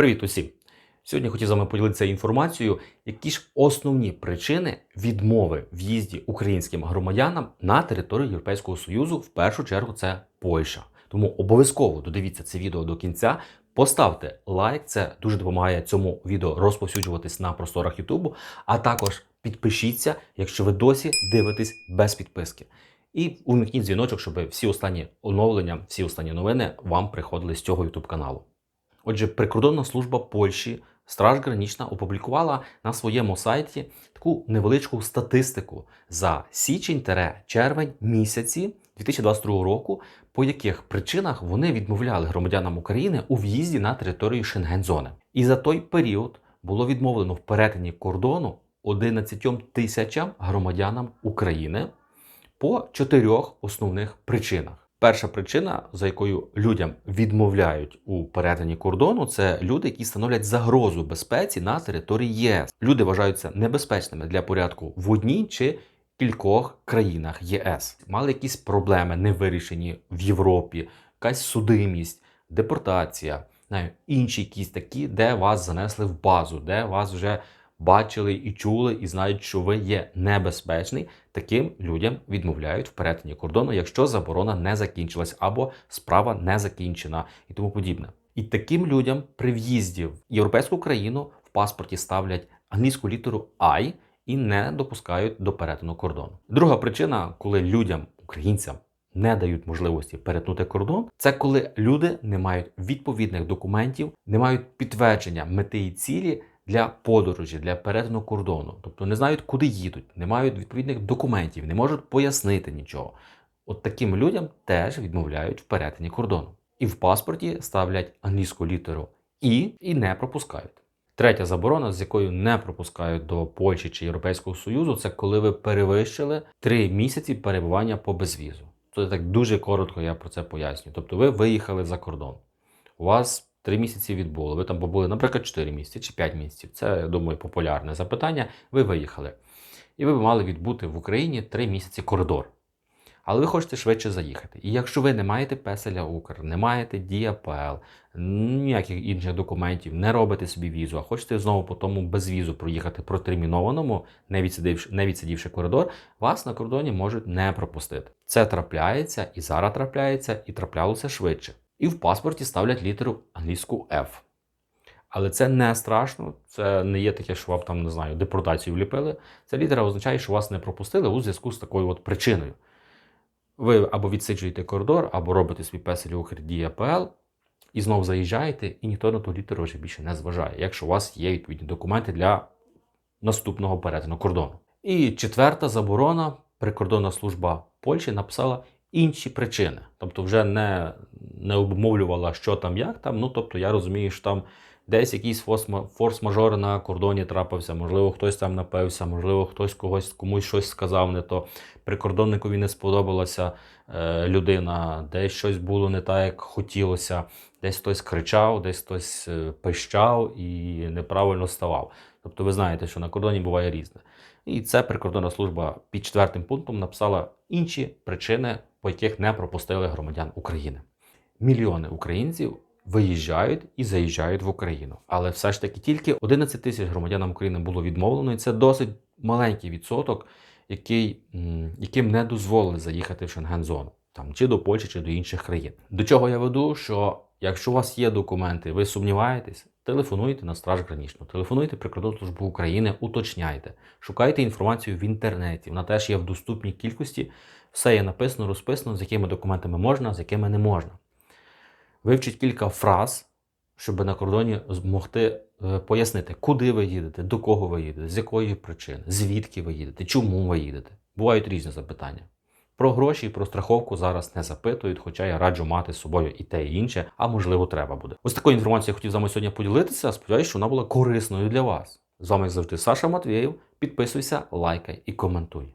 Привіт усім! Сьогодні хотів з вами поділитися інформацією, які ж основні причини відмови в'їзді українським громадянам на територію Європейського Союзу. В першу чергу це Польща. Тому обов'язково додивіться це відео до кінця. Поставте лайк, це дуже допомагає цьому відео розповсюджуватись на просторах Ютубу. А також підпишіться, якщо ви досі дивитесь без підписки. І увімкніть дзвіночок, щоб всі останні оновлення, всі останні новини вам приходили з цього YouTube каналу. Отже, прикордонна служба Польщі Страж Гранічна опублікувала на своєму сайті таку невеличку статистику за січень-червень місяці 2022 року, по яких причинах вони відмовляли громадянам України у в'їзді на територію Шенгензони. І за той період було відмовлено в перетині кордону 11 тисячам громадянам України по чотирьох основних причинах. Перша причина, за якою людям відмовляють у перетині кордону, це люди, які становлять загрозу безпеці на території ЄС. Люди вважаються небезпечними для порядку в одній чи кількох країнах ЄС. Мали якісь проблеми не вирішені в Європі, якась судимість, депортація, інші якісь такі, де вас занесли в базу, де вас вже бачили і чули, і знають, що ви є небезпечний. Таким людям відмовляють в перетині кордону, якщо заборона не закінчилась або справа не закінчена і тому подібне. І таким людям при в'їзді в європейську країну в паспорті ставлять англійську літеру I і не допускають до перетину кордону. Друга причина, коли людям, українцям, не дають можливості перетнути кордон, це коли люди не мають відповідних документів, не мають підтвердження мети і цілі для подорожі, для перетину кордону. Тобто не знають, куди їдуть, не мають відповідних документів, не можуть пояснити нічого. От таким людям теж відмовляють в перетині кордону. І в паспорті ставлять англійську літеру І і не пропускають. Третя заборона, з якою не пропускають до Польщі чи Європейського Союзу, це коли ви перевищили три місяці перебування по безвізу. Це так дуже коротко я про це поясню. Тобто ви виїхали за кордон. У вас Три місяці відбуло. Ви там побули, наприклад, 4 місяці чи 5 місяців. Це, я думаю, популярне запитання. Ви виїхали. І ви б мали відбути в Україні 3 місяці коридор. Але ви хочете швидше заїхати. І якщо ви не маєте песеля Укр, не маєте ДІАПЛ, ніяких інших документів, не робите собі візу, а хочете знову по тому без візу проїхати протермінованому, не відсидівши, не відсидівши коридор, вас на кордоні можуть не пропустити. Це трапляється і зараз трапляється, і траплялося швидше і в паспорті ставлять літеру англійську F. Але це не страшно, це не є таке, що вам там, не знаю, депортацію вліпили. Ця літера означає, що вас не пропустили у зв'язку з такою от причиною. Ви або відсиджуєте коридор, або робите свій песель у хрді АПЛ, і знову заїжджаєте, і ніхто на ту літеру вже більше не зважає, якщо у вас є відповідні документи для наступного перетину кордону. І четверта заборона, прикордонна служба Польщі написала інші причини. Тобто, вже не не обумовлювала, що там, як там. Ну, тобто, я розумію, що там десь якийсь форс-мажор на кордоні трапився, можливо, хтось там напився, можливо, хтось когось комусь щось сказав, не то прикордонникові не сподобалася е, людина, десь щось було не так, як хотілося, десь хтось кричав, десь хтось е, пищав і неправильно ставав. Тобто, ви знаєте, що на кордоні буває різне. І це прикордонна служба під четвертим пунктом написала інші причини, по яких не пропустили громадян України. Мільйони українців виїжджають і заїжджають в Україну. Але все ж таки тільки 11 тисяч громадянам України було відмовлено, і це досить маленький відсоток, який, яким не дозволили заїхати в Шенген-зону, там чи до Польщі, чи до інших країн. До чого я веду, що якщо у вас є документи, ви сумніваєтесь, телефонуйте на Страж Гранічну, телефонуйте Прикордонну службу України, уточняйте, шукайте інформацію в інтернеті. Вона теж є в доступній кількості. Все є написано, розписано, з якими документами можна, з якими не можна. Вивчіть кілька фраз, щоб на кордоні змогти е, пояснити, куди ви їдете, до кого ви їдете, з якої причини, звідки ви їдете, чому ви їдете. Бувають різні запитання. Про гроші і про страховку зараз не запитують, хоча я раджу мати з собою і те, і інше, а можливо, треба буде. Ось такою інформацією хотів з вами сьогодні поділитися. Сподіваюся, що вона була корисною для вас. З вами завжди Саша Матвєєв. Підписуйся, лайкай і коментуй.